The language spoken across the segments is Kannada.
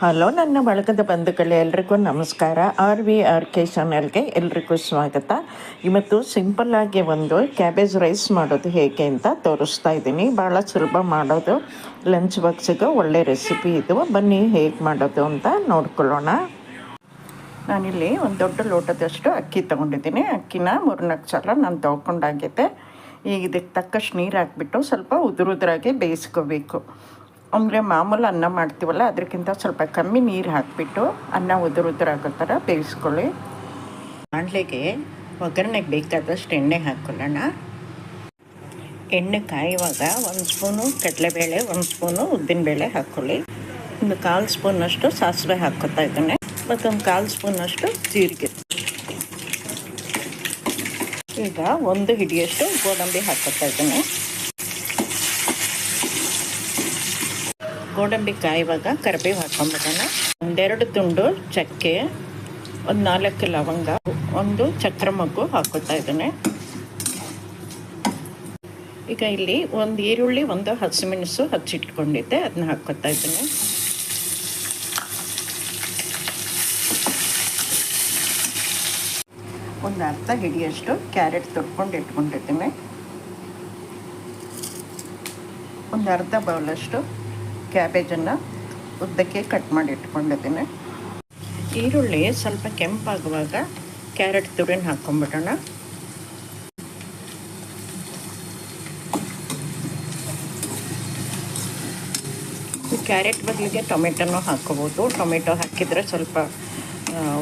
ಹಲೋ, ನನ್ನ ಬಳಗದ ಬಂಧುಗಳೇ, ಎಲ್ರಿಗೂ ನಮಸ್ಕಾರ. ಆರ್ ವಿ, ಆರ್ ಕೆ ಚಾನಲ್ಗೆ ಎಲ್ರಿಗೂ ಸ್ವಾಗತ. ಇವತ್ತು ಸಿಂಪಲ್ಲಾಗಿ ಒಂದು ಕ್ಯಾಬೇಜ್ ರೈಸ್ ಮಾಡೋದು ಹೇಗೆ ಅಂತ ತೋರಿಸ್ತಾ ಇದ್ದೀನಿ. ಭಾಳ ಸುಲಭ ಮಾಡೋದು. ಲಂಚ್ ಬಾಕ್ಸಿಗೆ ಒಳ್ಳೆ ರೆಸಿಪಿ ಇದು. ಬನ್ನಿ, ಹೇಗೆ ಮಾಡೋದು ಅಂತ ನೋಡ್ಕೊಳ್ಳೋಣ. ನಾನಿಲ್ಲಿ ಒಂದು ದೊಡ್ಡ ಲೋಟದಷ್ಟು ಅಕ್ಕಿ ತೊಗೊಂಡಿದ್ದೀನಿ. ಅಕ್ಕಿನ ಮೂರ್ನಾಲ್ಕು ಸಲ ನಾನು ತೊಗೊಂಡಾಗಿದೆ ಈಗ ಇದಕ್ಕೆ ತಕ್ಕಷ್ಟು ನೀರು ಹಾಕ್ಬಿಟ್ಟು ಸ್ವಲ್ಪ ಉದುರುದ್ರಾಗೆ ಬೇಯಿಸ್ಕೋಬೇಕು. ಅಂದರೆ ಮಾಮೂಲು ಅನ್ನ ಮಾಡ್ತೀವಲ್ಲ ಅದಕ್ಕಿಂತ ಸ್ವಲ್ಪ ಕಮ್ಮಿ ನೀರು ಹಾಕಿಬಿಟ್ಟು ಅನ್ನ ಉದುರು ಉದುರಾಗೋ ಥರ ಬೇಯಿಸ್ಕೊಳ್ಳಿ. ಬಾಣಲೆಗೆ ಒಗ್ಗರಣೆಗೆ ಬೇಕಾದಷ್ಟು ಎಣ್ಣೆ ಹಾಕ್ಕೊಳ್ಳೋಣ ಎಣ್ಣೆ ಕಾಯುವಾಗ ಒಂದು ಸ್ಪೂನು ಕಡಲೆಬೇಳೆ, ಒಂದು ಸ್ಪೂನು ಉದ್ದಿನಬೇಳೆ ಹಾಕ್ಕೊಳ್ಳಿ ಒಂದು ಕಾಲು ಸ್ಪೂನಷ್ಟು ಸಾಸಿವೆ ಹಾಕ್ಕೊತಾ ಇದ್ದಾನೆ. ಮತ್ತೊಂದು ಕಾಲು ಸ್ಪೂನಷ್ಟು ಜೀರಿಗೆ. ಈಗ ಒಂದು ಹಿಡಿಯಷ್ಟು ಗೋಡಂಬಿ ಹಾಕ್ಕೊತಾ ಇದ್ದೇನೆ. ಗೋಡಂಬಿ ಕಾಯುವಾಗ ಕರಿಬೇವು ಹಾಕೊಂಡ್ಬಿಡೋಣ ಒಂದೆರಡು ತುಂಡು ಚಕ್ಕೆ, ಒಂದು ನಾಲ್ಕು ಲವಂಗ, ಒಂದು ಚಕ್ರ ಮಗ್ಗು ಹಾಕೋತಾ ಇದ್ದೇನೆ. ಈಗ ಇಲ್ಲಿ ಒಂದು ಈರುಳ್ಳಿ, ಒಂದು ಹಸಿಮೆಣಸು ಹಚ್ಚಿಟ್ಕೊಂಡಿದ್ದೆ ಅದನ್ನ ಹಾಕೋತಾ ಇದ್ದೇನೆ. ಒಂದು ಅರ್ಧ ಹಿಡಿಯಷ್ಟು ಕ್ಯಾರೆಟ್ ತುರ್ಕೊಂಡು ಇಟ್ಕೊಂಡಿದ್ದೀನಿ. ಒಂದು ಅರ್ಧ ಬೌಲಷ್ಟು ಕ್ಯಾಬೇಜನ್ನು ಉದ್ದಕ್ಕೆ ಕಟ್ ಮಾಡಿ ಇಟ್ಕೊಂಡಿದ್ದೀನಿ. ಈರುಳ್ಳಿ ಸ್ವಲ್ಪ ಕೆಂಪಾಗುವಾಗ ಕ್ಯಾರೆಟ್ ತುರಿನ ಹಾಕ್ಕೊಂಬಿಡೋಣ ಕ್ಯಾರೆಟ್ ಬದಲಿಗೆ ಟೊಮೆಟೊನೂ ಹಾಕ್ಕೋಬೋದು. ಟೊಮೆಟೊ ಹಾಕಿದರೆ ಸ್ವಲ್ಪ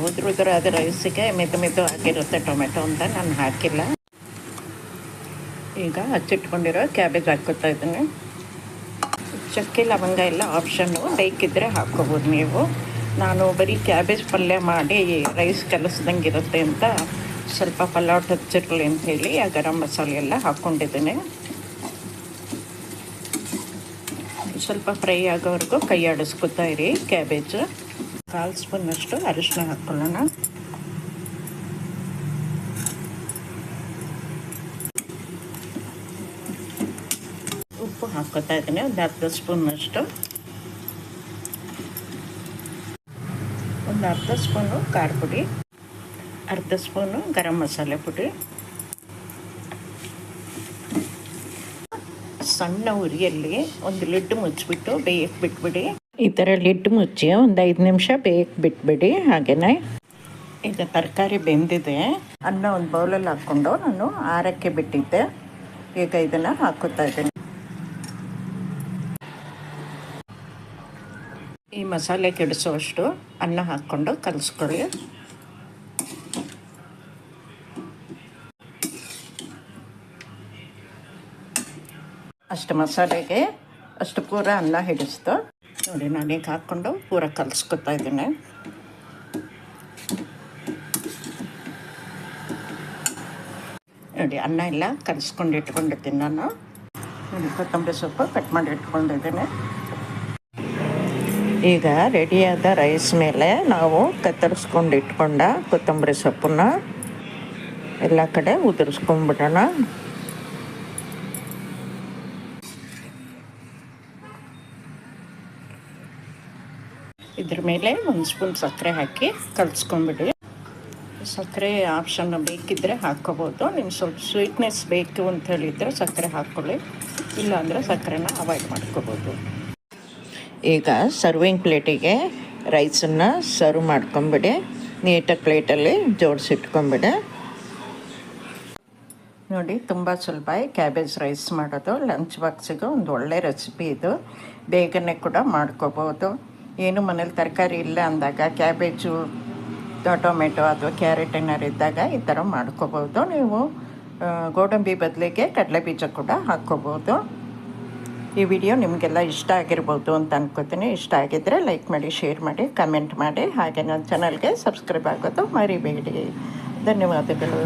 ಉದುರು ಉದುರಾದ ರೈಸಿಗೆ ಮೆದು ಮೆದು ಆಗಿರುತ್ತೆ ಟೊಮೆಟೊ ಅಂತ ನಾನು ಹಾಕಿಲ್ಲ. ಈಗ ಹಚ್ಚಿಟ್ಕೊಂಡಿರೋ ಕ್ಯಾಬೇಜ್ ಹಾಕೋತಾ ಇದ್ದೀನಿ. ಚಕ್ಕೆ, ಲವಂಗ ಎಲ್ಲ ಆಪ್ಷನ್ನು ಬೇಕಿದ್ದರೆ ಹಾಕ್ಕೋಬೋದು ನೀವು. ನಾನು ಬರೀ ಕ್ಯಾಬೇಜ್ ಪಲ್ಯ ಮಾಡಿ ರೈಸ್ ಕಲಿಸ್ದಂಗೆ ಇರುತ್ತೆ ಅಂತ ಸ್ವಲ್ಪ ಪಲಾವ್ ಟಚ್ಚಿರಲಿ ಅಂತ ಹೇಳಿ ಆ ಗರಂ ಮಸಾಲೆ ಎಲ್ಲ ಹಾಕ್ಕೊಂಡಿದ್ದೀನಿ. ಸ್ವಲ್ಪ ಫ್ರೈ ಆಗೋವರೆಗೂ ಕೈ ಆಡಿಸ್ಕೊತಾ ಇರಿ ಕ್ಯಾಬೇಜ್ ಕಾಲು ಸ್ಪೂನಷ್ಟು ಅರಿಶಿನ ಹಾಕ್ಕೊಳ್ಳೋಣ. ಹಾಕೋತಾ ಇದ್ದೀನಿ. ಒಂದು ಅರ್ಧ ಸ್ಪೂನಷ್ಟು. ಒಂದು ಅರ್ಧ ಸ್ಪೂನು ಖಾರ ಪುಡಿ. ಅರ್ಧ ಸ್ಪೂನು ಗರಂ ಮಸಾಲೆ ಪುಡಿ. ಸಣ್ಣ ಉರಿಯಲ್ಲಿ ಒಂದು ಲಿಡ್ ಮುಚ್ಚಿಬಿಟ್ಟು ಬೇಯಕ್ಕೆ ಬಿಟ್ಬಿಡಿ. ಈ ಥರ ಲಿಡ್ ಮುಚ್ಚಿ ಒಂದು ಐದು ನಿಮಿಷ ಬೇಯಕ್ಕೆ ಬಿಟ್ಬಿಡಿ ಹಾಗೆಯೇ ಈಗ ತರಕಾರಿ ಬೆಂದಿದೆ. ಅನ್ನ ಒಂದು ಬೌಲಲ್ಲಿ ಹಾಕ್ಕೊಂಡು ನಾನು ಆರಕ್ಕೆ ಬಿಟ್ಟಿದ್ದೆ. ಈಗ ಇದನ್ನು ಹಾಕೋತಾ ಇದ್ದೀನಿ ಈ ಮಸಾಲೆ ಕೆಡಿಸೋಷ್ಟು ಅನ್ನ ಹಾಕ್ಕೊಂಡು ಕಲಿಸ್ಕೊಳ್ಳಿ. ಅಷ್ಟು ಮಸಾಲೆಗೆ ಅಷ್ಟು ಪೂರ ಅನ್ನ ಹಿಡಿಸ್ತು. ನೋಡಿ ನಾನೀಗ ಹಾಕ್ಕೊಂಡು ಪೂರ ಕಲಸ್ಕೊತಾ ಇದ್ದೀನಿ. ನೋಡಿ, ಅನ್ನ ಎಲ್ಲ ಕಲಸ್ಕೊಂಡು ಇಟ್ಕೊಂಡಿದ್ದೀನಿ ನಾನು. ಕೊತ್ತಂಬರಿ ಸೊಪ್ಪು ಕಟ್ ಮಾಡಿ ಇಟ್ಕೊಂಡಿದ್ದೀನಿ. ಈಗ ರೆಡಿಯಾದ ರೈಸ್ ಮೇಲೆ ನಾವು ಕತ್ತರಿಸ್ಕೊಂಡು ಇಟ್ಕೊಂಡ ಕೊತ್ತಂಬರಿ ಸೊಪ್ಪನ್ನ ಎಲ್ಲ ಕಡೆ ಉದುರಿಸ್ಕೊಂಡ್ಬಿಡೋಣ ಇದ್ರ ಮೇಲೆ ಒಂದು ಸ್ಪೂನ್ ಸಕ್ಕರೆ ಹಾಕಿ ಕಲಿಸ್ಕೊಂಬಿಡಿ. ಸಕ್ಕರೆ ಆಪ್ಷನ್ ಬೇಕಿದ್ದರೆ ಹಾಕ್ಕೋಬೋದು ನಿಮ್ಗೆ ಸ್ವಲ್ಪ ಸ್ವೀಟ್ನೆಸ್ ಬೇಕು ಅಂತ ಹೇಳಿದರೆ ಸಕ್ಕರೆ ಹಾಕ್ಕೊಳ್ಳಿ ಇಲ್ಲಾಂದರೆ ಸಕ್ಕರೆನ ಅವಾಯ್ಡ್ ಮಾಡ್ಕೋಬೋದು. ಈಗ ಸರ್ವಿಂಗ್ ಪ್ಲೇಟಿಗೆ ರೈಸನ್ನು ಸರ್ವ್ ಮಾಡ್ಕೊಂಬಿಡಿ. ನೀಟಾಗಿ ಪ್ಲೇಟಲ್ಲಿ ಜೋಡಿಸಿಟ್ಕೊಂಬಿಡಿ. ನೋಡಿ, ತುಂಬ ಸುಲಭ ಕ್ಯಾಬೇಜ್ ರೈಸ್ ಮಾಡೋದು ಲಂಚ್ ಬಾಕ್ಸಿಗೆ ಒಂದು ಒಳ್ಳೆ ರೆಸಿಪಿ ಇದು. ಬೇಗನೆ ಕೂಡ ಮಾಡ್ಕೋಬೋದು. ಏನು ಮನೇಲಿ ತರಕಾರಿ ಇಲ್ಲ ಅಂದಾಗ ಕ್ಯಾಬೇಜು ಟೊಮೆಟೊ ಅಥವಾ ಕ್ಯಾರೆಟ್ ಏನಾರು ಇದ್ದಾಗ ಈ ಥರ ಮಾಡ್ಕೋಬೋದು. ನೀವು ಗೋಡಂಬಿ ಬದಲಿಗೆ ಕಡಲೆ ಬೀಜ ಕೂಡ ಹಾಕ್ಕೋಬೋದು. ಈ ವಿಡಿಯೋ ನಿಮಗೆಲ್ಲ ಇಷ್ಟ ಆಗಿರ್ಬೋದು ಅಂತ ಅನ್ಕೋತೀನಿ. ಇಷ್ಟ ಆಗಿದ್ದರೆ ಲೈಕ್ ಮಾಡಿ ಶೇರ್ ಮಾಡಿ ಕಮೆಂಟ್ ಮಾಡಿ. ಹಾಗೆ ನನ್ನ ಚಾನಲ್ಗೆ ಸಬ್ಸ್ಕ್ರೈಬ್ ಆಗೋದು ಮರಿಬೇಡಿ. ಧನ್ಯವಾದಗಳು.